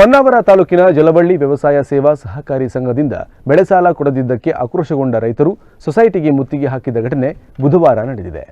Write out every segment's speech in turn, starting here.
ಹೊನ್ನಾವರ ತಾಲೂಕಿನ ಜಲಬಳ್ಳಿ ವ್ಯವಸಾಯ ಸೇವಾ ಸಹಕಾರಿ ಸಂಘದಿಂದ ಬೆಳೆ ಸಾಲ ಕೊಡದಿದ್ದಕ್ಕೆ ಆಕ್ರೋಶಗೊಂಡ ರೈತರು ಸೊಸೈಟಿಗೆ ಮುತ್ತಿಗೆ ಹಾಕಿದ ಘಟನೆ ಬುಧವಾರ ನಡೆದಿದೆ.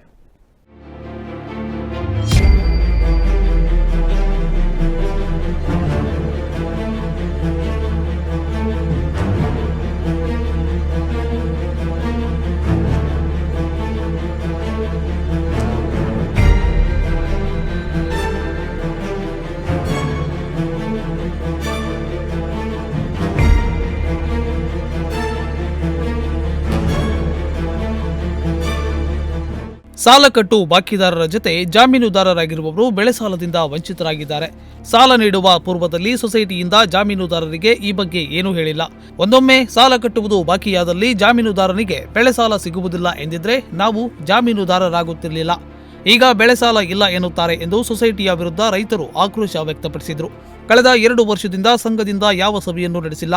ಸಾಲ ಕಟ್ಟು ಬಾಕಿದಾರರ ಜೊತೆ ಜಾಮೀನುದಾರರಾಗಿರುವವರು ಬೆಳೆ ಸಾಲದಿಂದ ವಂಚಿತರಾಗಿದ್ದಾರೆ. ಸಾಲ ನೀಡುವ ಪೂರ್ವದಲ್ಲಿ ಸೊಸೈಟಿಯಿಂದ ಜಾಮೀನುದಾರರಿಗೆ ಈ ಬಗ್ಗೆ ಏನೂ ಹೇಳಿಲ್ಲ. ಒಂದೊಮ್ಮೆ ಸಾಲ ಕಟ್ಟುವುದು ಬಾಕಿಯಾದಲ್ಲಿ ಜಾಮೀನುದಾರನಿಗೆ ಬೆಳೆ ಸಾಲ ಸಿಗುವುದಿಲ್ಲ ಎಂದಿದ್ರೆ ನಾವು ಜಾಮೀನುದಾರರಾಗುತ್ತಿರಲಿಲ್ಲ. ಈಗ ಬೆಳೆ ಸಾಲ ಇಲ್ಲ ಎನ್ನುತ್ತಾರೆ ಎಂದು ಸೊಸೈಟಿಯ ವಿರುದ್ಧ ರೈತರು ಆಕ್ರೋಶ ವ್ಯಕ್ತಪಡಿಸಿದರು. ಕಳೆದ ಎರಡು ವರ್ಷದಿಂದ ಸಂಘದಿಂದ ಯಾವ ಸಭೆಯನ್ನು ನಡೆಸಿಲ್ಲ.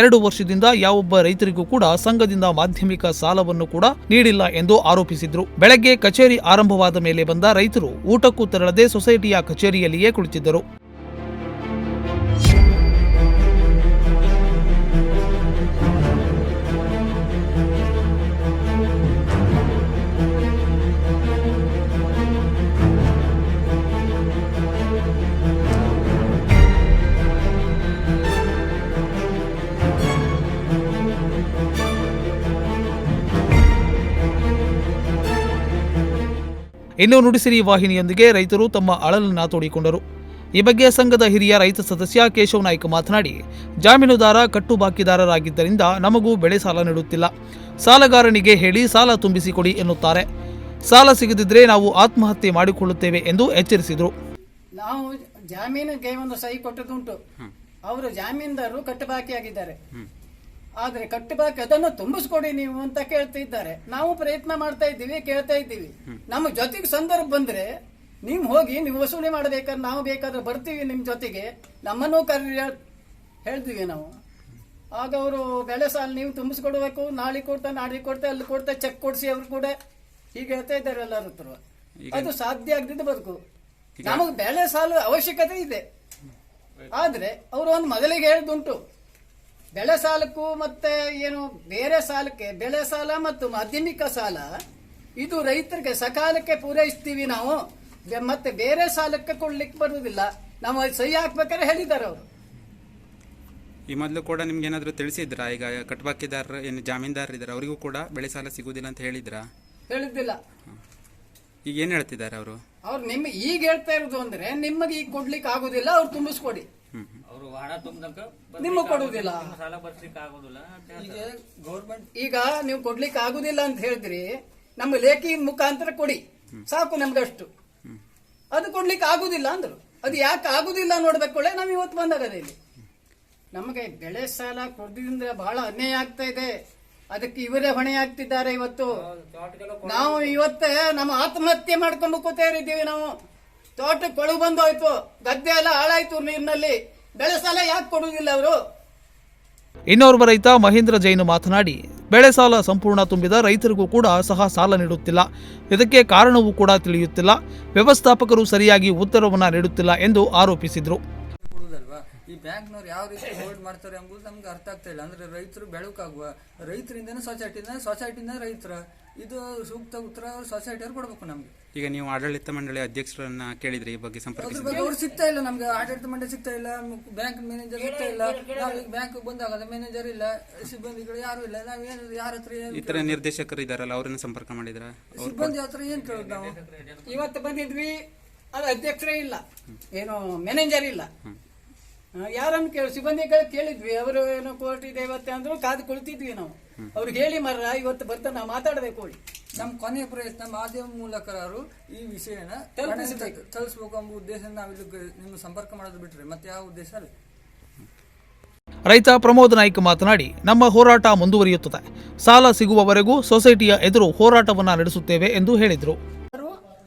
ಎರಡು ವರ್ಷದಿಂದ ಯಾವೊಬ್ಬ ರೈತರಿಗೂ ಕೂಡ ಸಂಘದಿಂದ ಮಾಧ್ಯಮಿಕ ಸಾಲವನ್ನು ಕೂಡ ನೀಡಿಲ್ಲ ಎಂದು ಆರೋಪಿಸಿದ್ರು. ಬೆಳಗ್ಗೆ ಕಚೇರಿ ಆರಂಭವಾದ ಮೇಲೆ ಬಂದ ರೈತರು ಊಟಕ್ಕೂ ತೆರಳದೆ ಸೊಸೈಟಿಯ ಕಚೇರಿಯಲ್ಲಿಯೇ ಕುಳಿತಿದ್ದರು. ಇನ್ನು ನುಡಿಸಿರಿ ವಾಹಿನಿಯೊಂದಿಗೆ ರೈತರು ತಮ್ಮ ಅಳಲನ್ನ ತೋಡಿಕೊಂಡರು. ಈ ಬಗ್ಗೆ ಸಂಘದ ಹಿರಿಯ ರೈತ ಸದಸ್ಯ ಕೇಶವ ನಾಯ್ಕ ಮಾತನಾಡಿ ಜಾಮೀನುದಾರ ಕಟ್ಟುಬಾಕಿದಾರರಾಗಿದ್ದರಿಂದ ನಮಗೂ ಬೆಳೆ ಸಾಲ ನೀಡುತ್ತಿಲ್ಲ. ಸಾಲಗಾರನಿಗೆ ಹೇಳಿ ಸಾಲ ತುಂಬಿಸಿಕೊಡಿ ಎನ್ನುತ್ತಾರೆ. ಸಾಲ ಸಿಗದಿದ್ರೆ ನಾವು ಆತ್ಮಹತ್ಯೆ ಮಾಡಿಕೊಳ್ಳುತ್ತೇವೆ ಎಂದು ಎಚ್ಚರಿಸಿದರು. ನಾವು ಜಾಮೀನಿಗೆ ಒಂದು ಸಹಿ ಕೊಟ್ಟದುಂಟು ಅವರು ಜಾಮೀನ್ದಾರರು ಕಟ್ಟುಬಾಕಿ ಆದ್ರೆ ಕಟ್ಟಬೇಕು ಅದನ್ನು ತುಂಬಿಸ್ಕೊಡಿ ನೀವು ಅಂತ ಕೇಳ್ತಾ ಇದ್ದಾರೆ. ನಾವು ಪ್ರಯತ್ನ ಮಾಡ್ತಾ ಇದ್ದೀವಿ ಕೇಳ್ತಾ ಇದ್ದೀವಿ. ನಮ್ಮ ಜೊತೆಗೆ ಸಂದರ್ಭ ಬಂದ್ರೆ ನೀವು ಹೋಗಿ ನೀವು ವಸೂಲಿ ಮಾಡಬೇಕಾದ್ರೆ ನಾವು ಬೇಕಾದ್ರೆ ಬರ್ತೀವಿ ನಿಮ್ ಜೊತೆಗೆ. ನಮ್ಮನ್ನು ಕರೆ ಹೇಳ್ತೀವಿ ನಾವು. ಆಗ ಅವರು ಬೆಳೆ ಸಾಲ ನೀವು ತುಂಬಿಸ್ಕೊಡ್ಬೇಕು ನಾಳೆ ಕೊಡ್ತಾ ನಾಳೆ ಕೊಡ್ತಾ ಅಲ್ಲಿ ಕೊಡ್ತಾ ಚೆಕ್ ಕೊಡಿಸಿ ಅವ್ರು ಕೂಡ ಹೀಗೆ ಹೇಳ್ತಾ ಇದ್ದಾರೆ ಎಲ್ಲರ ಹತ್ರ. ಅದು ಸಾಧ್ಯ ಆಗದಿದ್ದು ಬದುಕು. ನಮಗೆ ಬೆಳೆ ಸಾಲ ಅವಶ್ಯಕತೆ ಇದೆ. ಆದ್ರೆ ಅವರು ಒಂದು ಮೊದಲಿಗೆ ಹೇಳಿದುಂಟು. ಬೆಳೆ ಸಾಲಕ್ಕೂ ಮತ್ತೆ ಏನು ಬೇರೆ ಸಾಲಕ್ಕೆ ಬೆಳೆ ಸಾಲ ಮತ್ತು ಮಾಧ್ಯಮಿಕ ಸಾಲ ಇದು ರೈತರಿಗೆ ಸಕಾಲಕ್ಕೆ ಪೂರೈಸ್ತೀವಿ ನಾವು. ಮತ್ತೆ ಬೇರೆ ಸಾಲಕ್ಕೆ ಕೊಡ್ಲಿಕ್ಕೆ ಬರುವುದಿಲ್ಲ. ನಾವು ಅದು ಸಹಿ ಹಾಕ್ಬೇಕಾದ್ರೆ ಹೇಳಿದ್ದಾರೆ ಅವರು. ಈ ಮೊದಲು ಕೂಡ ನಿಮ್ಗೆ ಏನಾದರೂ ತಿಳಿಸಿದ್ರಾ? ಈಗ ಕಟ್ಬಾಕಿದಾರರು ಏನು ಜಾಮೀನ್ದಾರರು ಇದ್ದಾರೆ ಅವರಿಗೂ ಕೂಡ ಬೆಳೆ ಸಾಲ ಸಿಗುವುದಿಲ್ಲ ಅಂತ ಹೇಳಿದ್ರಾ? ಹೇಳಿದ್ದಿಲ್ಲ. ಈಗ ಏನು ಹೇಳ್ತಿದ್ದಾರೆ ಅವರು? ಅವ್ರು ನಿಮ್ಗೆ ಈಗ ಹೇಳ್ತಾ ಇರೋದು ಅಂದ್ರೆ ನಿಮಗೆ ಈಗ ಕೊಡ್ಲಿಕ್ಕೆ ಆಗುದಿಲ್ಲ ಅವ್ರು ತುಂಬಿಸ್ಕೊಡಿ. ಹಣ ನಿಮಗೆ ಕೊಡುವುದಿಲ್ಲ. ಸಾಲ ಬರ್ಸ್ಲಿಕ್ಕೆ ಆಗೋದಿಲ್ಲ ಅಂತ ಹೇಳ್ತಾರೆ. ಈಗ ನೀವು ಕೊಡ್ಲಿಕ್ಕೆ ಆಗುದಿಲ್ಲ ಅಂತ ಹೇಳಿದ್ರಿ ನಮ್ಮ ಲೇಖಿ ಮುಖಾಂತರ ಕೊಡಿ. ಸಾಕು ನಮ್ಗಷ್ಟು ಅದು ಕೊಡ್ಲಿಕ್ಕೆ ಆಗುದಿಲ್ಲ ಅಂದ್ರು. ಅದು ಯಾಕೆ ಆಗುದಿಲ್ಲ ನೋಡ್ಬೇಕೊಳ್ಳೆ ನಾವು ಇವತ್ತು ಬಂದಾಗ ಇಲ್ಲಿ. ನಮಗೆ ಬೆಳೆ ಸಾಲ ಕೊಡದಿಂದ ಬಹಳ ಅನ್ಯಾಯ ಆಗ್ತಾ ಇದೆ. ಅದಕ್ಕೆ ಇವರೇ ಹೊಣೆ ಆಗ್ತಿದ್ದಾರೆ ಇವತ್ತು. ನಾವು ಇವತ್ತೇ ನಮ್ಮ ಆತ್ಮಹತ್ಯೆ ಮಾಡ್ಕೊಂಡು ಕೂತೇರಿದ್ದೀವಿ ನಾವು. ತೋಟಕ್ಕೆ ಕೊಳು ಬಂದೋಯ್ತು. ಗದ್ದೆ ಎಲ್ಲ ಹಾಳಾಯ್ತು ನೀರಿನಲ್ಲಿ. ಬೆಳೆ ಸಾಲ ಯಾಕೆ ಕೊಡುವುದಿಲ್ಲ ಅವರು? ಇನ್ನೋರ್ವ ರೈತ ಮಹೇಂದ್ರ ಜೈನ್ ಮಾತನಾಡಿ ಬೆಳೆ ಸಾಲ ಸಂಪೂರ್ಣ ತುಂಬಿದ ರೈತರಿಗೂ ಕೂಡ ಸಹ ಸಾಲ ನೀಡುತ್ತಿಲ್ಲ. ಇದಕ್ಕೆ ಕಾರಣವೂ ಕೂಡ ತಿಳಿಯುತ್ತಿಲ್ಲ. ವ್ಯವಸ್ಥಾಪಕರು ಸರಿಯಾಗಿ ಉತ್ತರವನ್ನು ನೀಡುತ್ತಿಲ್ಲ ಎಂದು ಆರೋಪಿಸಿದರು. ಈ ಬ್ಯಾಂಕ್ನವ್ರು ಯಾವ ರೀತಿ ಹೋಲ್ಡ್ ಮಾಡ್ತಾರೆ ಎಂಬುದು ನಮ್ಗೆ ಅರ್ಥ ಆಗ್ತಾ ಇಲ್ಲ. ಅಂದ್ರೆ ರೈತರು ಬೆಳಕಾಗುವ ರೈತರಿಂದ ಸೊಸೈಟಿನ ಸೊಸೈಟಿಯಿಂದ ರೈತರ. ಇದು ಸೂಕ್ತ ಉತ್ತರ ಸೊಸೈಟಿಯವ್ರು ಕೊಡ್ಬೇಕು ನಮ್ಗೆ. ಈಗ ನೀವು ಆಡಳಿತ ಮಂಡಳಿ ಅಧ್ಯಕ್ಷರನ್ನ ಕೇಳಿದ್ರೆ ಈ ಬಗ್ಗೆ ಸಂಪರ್ಕ ಸಂಪರ್ಕಿಸಿ. ಅವ್ರು ಸಿಗ್ತಾ ಇಲ್ಲ ನಮ್ಗೆ ಆಡಳಿತ ಮಂಡಳಿ ಸಿಗ್ತಾ ಇಲ್ಲ ಬ್ಯಾಂಕ್ ಮ್ಯಾನೇಜರ್ ಸಿಗ್ತಾ ಇಲ್ಲ ನಾವು ಈಗ ಬ್ಯಾಂಕ್ ಬಂದಾಗ ಮ್ಯಾನೇಜರ್ ಇಲ್ಲ ಸಿಬ್ಬಂದಿಗಳು ಯಾರು ಇಲ್ಲ ನಾವೇನು ಯಾರ ಹತ್ರ ಏನ್ ಇತರ ನಿರ್ದೇಶಕರು ಇದಾರಲ್ಲ ಅವ್ರನ್ನ ಸಂಪರ್ಕ ಮಾಡಿದ್ರ? ಸಿಬ್ಬಂದಿ ಹತ್ರ ಏನ್ ಕೇಳೋದು ನಾವು? ಇವತ್ತು ಬಂದಿದ್ವಿ ಅದು ಅಧ್ಯಕ್ಷರೇ ಇಲ್ಲ ಏನು ಮ್ಯಾನೇಜರ್ ಇಲ್ಲ. ಯಾರನ್ನು ಕೇಳಿ ಸಿಬ್ಬಂದಿಗಳು ಕೇಳಿದ್ವಿ. ಅವರು ಏನೋ ಕೋರ್ಟ್ ಇದೆ ಇವತ್ತೆ ಅಂದ್ರು ಕಾದು ಕುಳಿತಿದ್ವಿ ನಾವು. ಅವ್ರು ಹೇಳಿ ಮರ ಇವತ್ತು ಬರ್ತಾ ನಾವು ಮಾತಾಡಬೇಕು ಹೇಳಿ. ನಮ್ಮ ಕೊನೆಯ ಪ್ರಯತ್ನ ಮಾಧ್ಯಮ ಮೂಲಕರಾರು ಈ ವಿಷಯನ ತಲುಪಿಸಬೇಕು. ತಲುಪಿಸ್ಬೇಕು ಎಂಬ ಉದ್ದೇಶ ನಿಮ್ಮ ಸಂಪರ್ಕ ಮಾಡೋದು ಬಿಟ್ರೆ ಮತ್ತೆ ಯಾವ ಉದ್ದೇಶ ಅಲ್ಲ. ರೈತ ಪ್ರಮೋದ್ ನಾಯ್ಕ ಮಾತನಾಡಿ ನಮ್ಮ ಹೋರಾಟ ಮುಂದುವರಿಯುತ್ತದೆ. ಸಾಲ ಸಿಗುವವರೆಗೂ ಸೊಸೈಟಿಯ ಎದುರು ಹೋರಾಟವನ್ನ ನಡೆಸುತ್ತೇವೆ ಎಂದು ಹೇಳಿದರು.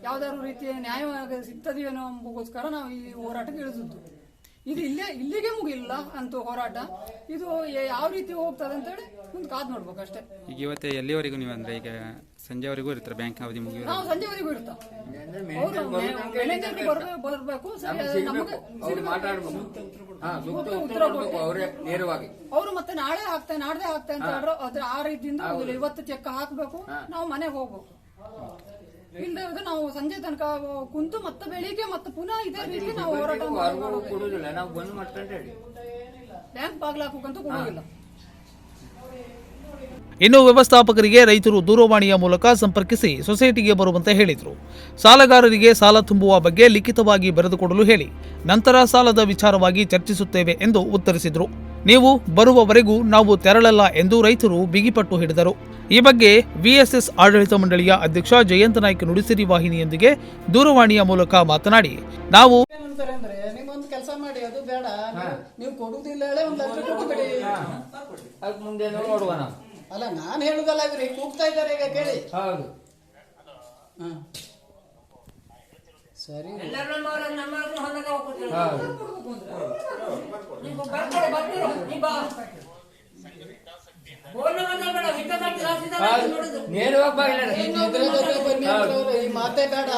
ಯಾವ್ದಾದ್ರು ರೀತಿಯ ನ್ಯಾಯ ಸಿಗ್ತದೆಯೇನೋ ಎಂಬುದಕ್ಕೋಸ್ಕರ ನಾವು ಈ ಹೋರಾಟಕ್ಕೆ ಇಳಿದದ್ದು. ಇದು ಇಲ್ಲೇ ಇಲ್ಲಿಗೆ ಮುಗಿಲ್ಲ ಅಂತೂ ಹೋರಾಟ. ಇದು ಯಾವ ರೀತಿ ಹೋಗ್ತದೆ ಅಂತೇಳಿ ಮುಂದೆ ಕಾದು ನೋಡ್ಬೇಕು ಅಷ್ಟೇ. ಈಗ ಇವತ್ತು ಎಲ್ಲಿವರೆಗೂ ನೀವು ಅಂದ್ರೆ ಈಗ ಸಂಜೆವರೆಗೂ ಇರ್ತಾರೆ ಬ್ಯಾಂಕ್ ಅವಧಿ ಮುಗಿಯೋ ನಾವು ಸಂಜೆವರೆಗೂ ಇರ್ತಾವ. ಬರಬೇಕು. ಸರಿ ನಮಗೆ ಉತ್ತರ ಅವರೇ ನೇರವಾಗಿ. ಅವರು ಮತ್ತೆ ನಾಳೆ ಹಾಕ್ತಾರೆ ನಾಡ್ದೆ ಹಾಕ್ತೇನೆ ಅಂತ ಹೇಳಿದ್ರು ಅದ್ರ ಆ ರೀತಿಯಿಂದ. ಇವತ್ತು ಚೆಕ್ ಹಾಕ್ಬೇಕು ನಾವು ಮನೆಗೆ ಹೋಗ್ಬೇಕು. ಇಲ್ಲದೆ ಹೋದ್ರೆ ನಾವು ಸಂಜೆ ತನಕ ಕುಂತು ಮತ್ತೆ ಬೆಳಿಗ್ಗೆ ಮತ್ತೆ ಪುನಃ ಇದೇ ರೀತಿ ನಾವು ಹೋರಾಟ. ಕೊಡುದಿಲ್ಲ ನಾವು ಬಂದ್ ಮಾಡ್ಕೊಂಡು ಹೇಳಿ. ಬ್ಯಾಂಕ್ ಬಾಗ್ಲಾಕಂತೂ ಕೊಡೋದಿಲ್ಲ ಇನ್ನು ವ್ಯವಸ್ಥಾಪಕರಿಗೆ ರೈತರು ದೂರವಾಣಿಯ ಮೂಲಕ ಸಂಪರ್ಕಿಸಿ ಸೊಸೈಟಿಗೆ ಬರುವಂತೆ ಹೇಳಿದರು. ಸಾಲಗಾರರಿಗೆ ಸಾಲ ತುಂಬುವ ಬಗ್ಗೆ ಲಿಖಿತವಾಗಿ ಬರೆದುಕೊಡಲು ಹೇಳಿ. ನಂತರ ಸಾಲದ ವಿಚಾರವಾಗಿ ಚರ್ಚಿಸುತ್ತೇವೆ ಎಂದು ಉತ್ತರಿಸಿದರು. ನೀವು ಬರುವವರೆಗೂ ನಾವು ತೆರಳಲ್ಲ ಎಂದು ರೈತರು ಬಿಗಿಪಟ್ಟು ಹಿಡಿದರು. ಈ ಬಗ್ಗೆ ವಿಎಸ್ಎಸ್ ಆಡಳಿತ ಮಂಡಳಿಯ ಅಧ್ಯಕ್ಷ ಜಯಂತ ನಾಯ್ಕ ನುಡಿಸಿರಿ ವಾಹಿನಿಯೊಂದಿಗೆ ದೂರವಾಣಿಯ ಮೂಲಕ ಮಾತನಾಡಿ ನಾವು ಕೆಲಸ ಮಾಡಿ ಅದು ಬೇಡ. ನೀವು- ಕೊಡುವುದಿಲ್ಲ ಹೇಳಿ ಒಂದು ಲಕ್ಷ ಕೊಟ್ಟುಬಿಡಿ ಅದಕ್ಕೆ ಮುಂದೆ ನೋಡುವ ಅಲ್ಲ ನಾನು ಹೇಳುದಲ್ಲ ಇವ್ರಿ ಕೂಗ್ತಾ ಇದ್ದಾರೆ ಈಗ ಕೇಳಿ. ಹೌದು. ಹ. ಸರಿ. ಬದುರು ಬನ್ನಿ ಅಂತ ಅವ್ರು ಈ ಮಾತೇ ಬೇಡ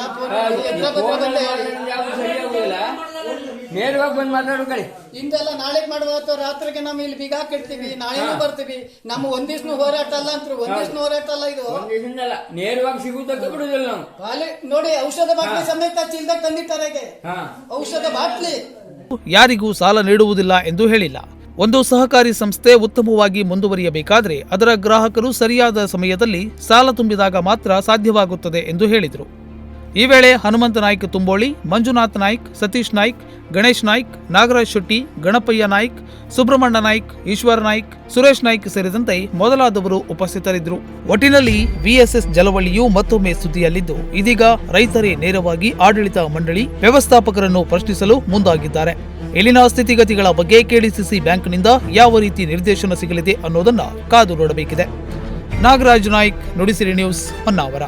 ನೇರವಾಗಿ ಬಂದು ಮಾತಾಡು ಕಡೆ. ಇಂದೆಲ್ಲ ನಾಳೆ ಮಾಡುವ ಅಥವಾ ರಾತ್ರಿಗೆ ನಾವು ಇಲ್ಲಿ ಬೀಗ ಹಾಕಿಡ್ತೀವಿ ನಾಳೆನೂ ಬರ್ತೀವಿ. ನಮ್ಮ ಒಂದ್ ಹೋರಾಟ ಅಲ್ಲ ಅಂತ ಒಂದ್ ಹೋರಾಟ ಅಲ್ಲ ಇದು? ಒಂದ್ ದಿವಸದಿಂದಲ್ಲ ನೇರವಾಗಿ ಸಿಗುವುದಕ್ಕೆ ಬಿಡುದಿಲ್ಲ ನಾವು. ಖಾಲಿ ನೋಡಿ ಔಷಧ ಬಾಟ್ಲಿ ಸಮೇತ ಚೀಲ್ದಾಗ ತಂದಿಟ್ಟಾರೆ ಹಾ. ಔಷಧ ಬಾಟ್ಲಿ. ಯಾರಿಗೂ ಸಾಲ ನೀಡುವುದಿಲ್ಲ ಎಂದು ಹೇಳಿಲ್ಲ. ಒಂದು ಸಹಕಾರಿ ಸಂಸ್ಥೆ ಉತ್ತಮವಾಗಿ ಮುಂದುವರಿಯಬೇಕಾದರೆ ಅದರ ಗ್ರಾಹಕರು ಸರಿಯಾದ ಸಮಯದಲ್ಲಿ ಸಾಲ ತುಂಬಿದಾಗ ಮಾತ್ರ ಸಾಧ್ಯವಾಗುತ್ತದೆ ಎಂದು ಹೇಳಿದರು. ಈ ವೇಳೆ ಹನುಮಂತ ನಾಯ್ಕ ತುಂಬೋಳಿ, ಮಂಜುನಾಥ್ ನಾಯ್ಕ್, ಸತೀಶ್ ನಾಯ್ಕ್, ಗಣೇಶ್ ನಾಯ್ಕ್, ನಾಗರಾಜ್ ಶೆಟ್ಟಿ, ಗಣಪಯ್ಯ ನಾಯ್ಕ್, ಸುಬ್ರಹ್ಮಣ್ಯ ನಾಯ್ಕ್, ಈಶ್ವರ ನಾಯ್ಕ್, ಸುರೇಶ್ ನಾಯ್ಕ್ ಸೇರಿದಂತೆ ಮೊದಲಾದವರು ಉಪಸ್ಥಿತರಿದ್ದರು. ಒಟ್ಟಿನಲ್ಲಿ ವಿಎಸ್ಎಸ್ ಜಲವಳಿಯು ಮತ್ತೊಮ್ಮೆ ಸುದ್ದಿಯಲ್ಲಿದ್ದು, ಇದೀಗ ರೈತರೇ ನೇರವಾಗಿ ಆಡಳಿತ ಮಂಡಳಿ ವ್ಯವಸ್ಥಾಪಕರನ್ನು ಪ್ರಶ್ನಿಸಲು ಮುಂದಾಗಿದ್ದಾರೆ. ಇಲ್ಲಿನ ಸ್ಥಿತಿಗತಿಗಳ ಬಗ್ಗೆ ಕೆಡಿಸಿಸಿ ಬ್ಯಾಂಕ್ನಿಂದ ಯಾವ ರೀತಿ ನಿರ್ದೇಶನ ಸಿಗಲಿದೆ ಅನ್ನೋದನ್ನ ಕಾದು ನೋಡಬೇಕಿದೆ. ನಾಗರಾಜ್ ನಾಯ್ಕ್, ನುಡಿಸಿರಿ ನ್ಯೂಸ್, ಹೊನ್ನಾವರ.